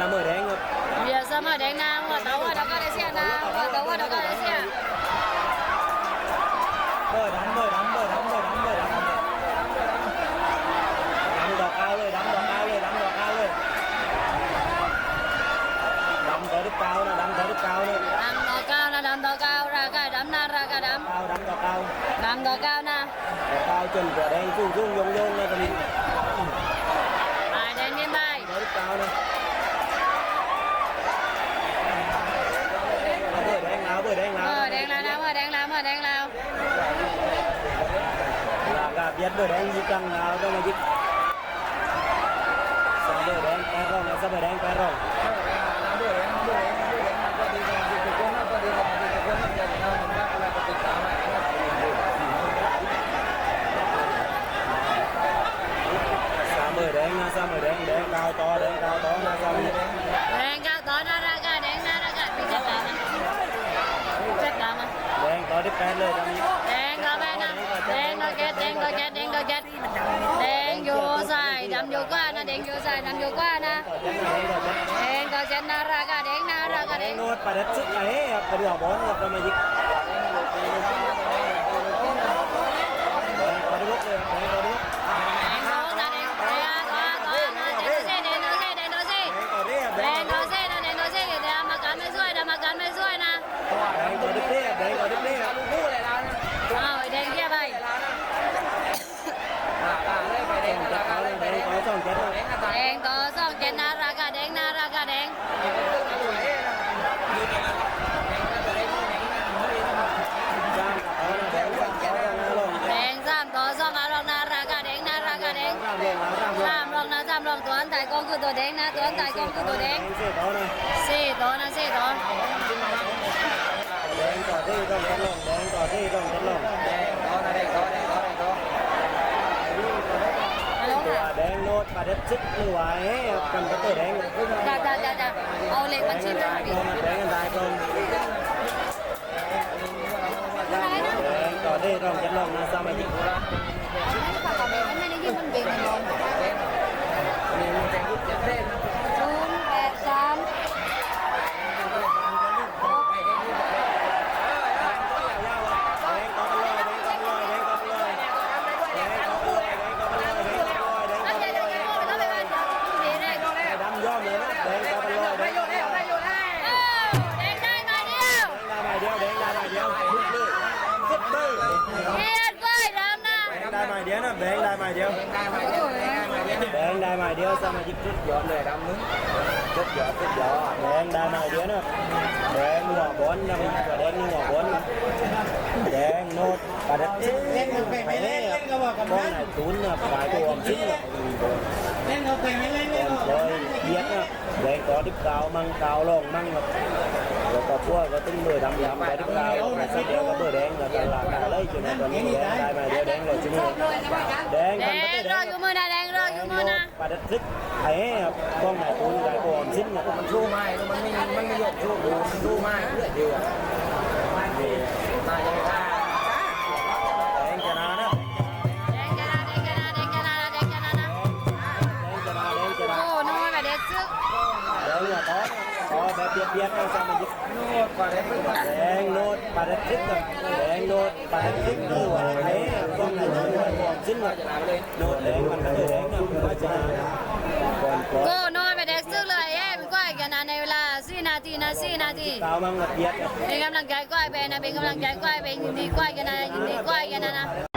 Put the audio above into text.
ra mở đấy anh ạ. Bây giờ ra mở đấy nào mà tàu ở đó có đấy xe nào mà tàu ở đó có đấy xe. Mở đóng mở đóng mở đóng mở đóng mở đóng đóng đỏ cao lên, đóng đỏ cao lên, đóng đỏ cao lên. đóng tới đức cao nè đóng tới đức cao nè đóng đỏ cao nè đóng đỏ cao ra cái đấm nè ra cái đấm cao đóng đỏ cao đóng đỏ cao nè đỏ cao chân của đen cung cung dung dung nè tụi mình ai đến nhân đây tới đức cao nè แดงลาว là biết rồi đấy như căng nào đâu mà biết sao rồi đấy cá rong sao rồi đấy cá rong แปดเลยตอนนี้แดงก็แม่นะแดงก็แก๊สแดงก็แก๊สแดงก็แก๊สแดงอยู่ใส่ดำอยู่กว่านะแดงอยู่ใส่ดำอยู่กว่านะแดงก็แก๊นารากอะแดงนารากอะแดง โนดปัดซึ่งไอ้ครับเป็นหลอกบอลหกกันมายิำรองตัวอันตายก็คือตัวแดงนะตัวอันตายก็คือตัวแดงสี่ตัอนะสี่ตอนแดงต่อที่ต้องทดลองแดงต่อที่ต้องทดลองแดงต่อนะแดงต่อแดงต่อแดงต่อแดงโนดปาเด็ดซิกหรือว่าให้กันกระเตะแดงจ้าจ้าจ้าจ้าเอาเหล็กมันชิ้นนึงแดงกันตายกลมแดงต่อที่ต้องทดลองนะสามอาทิต แดงได้ใบเดียว แดงได้ใบเดียวสมาชิกชุดยอดเลยดำนึงชุดยอดชุดยอดแดงได้ใบเดียวนะแดงหัวบอลนะมันแดงหัวบอลแดงโน้ตประดับชิ้นเล่นกันไปเล่นก็ว่ากันนะไหนตุ้นนะฝ่ายตัวชิ้นนะเล่นเขาเคยไม่เล่นก่เล่อนนเขาเลยเบียดนะแดงต่อดิบกาวมั่งกาวลงมั่งครับแล้วก็พวกก็ตึ้งเลยดำดำไปดิบกาวแต่สักเดียว มาเดี๋ยวแดงเลยจิ้มเลยแดงแดงรออยู่มือนะแดงรออยู่มือนะปาดัดคลิกไอ้กล้องไหนตัวนี้ได้ก่อนสิ้นเนี่ยมันชู้ไม้มันไม่มันไม่ยกชู้ดูมันชู้ไม้เลือดเดียวมาแดงหวะแดงจะนานะแดงแดงะนาแดงแดงะนาแดงแดงะนาแดงจะนานะแดงแดงะนาแดงแจะนาโอ้น้อยแดงแด็กงแดงแดงเงแดงต้ออ๋อแบบเปียกๆเอาแดงแนยิบโนดปาดงแดคแดงแดงโนดปาดงแดคแดงแดง โดดไปที่กู้อะไรไปคนไหนซึ่งว่าจเโดดเลยมันก็เลยแงนะมันก็จะก็นอนไปแดกซึ่งเลยแย่เป็นก้อยกันนะในเวลาสี่นาทีนะสี่นาทีตามังกระเพียดเป็นกำลังใจก้อยไปนะเป็นกำลังใจก้อยไปยินดีก้อยกันนะยินดีก้อยกันนะนะ